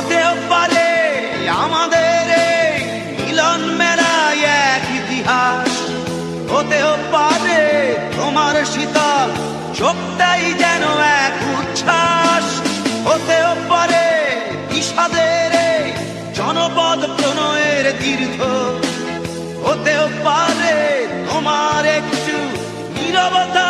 হতেও পারে, আমাদের মিলন মেলায় এক ইতিহাস। হতেও পারে, তোমার শীতল চোখটাই যেন এক উচ্ছ্বাস। হতেও পারে জনপদ প্রণয়ের তীর্থ হতেও পারে, তোমার একটু নীরবতা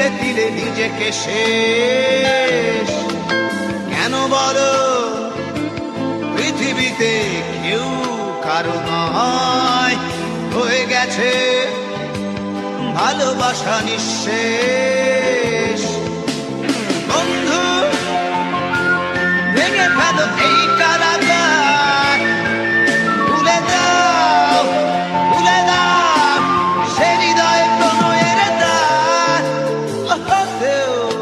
তিলে তিলে নিজেকে শেষ। কেন বলো? পৃথিবীতে কেউ কারও নয়। হয়ে গেছে ভালোবাসা নিঃশেষ। বন্ধু, ভেঙে ফেলো এই কারাগার।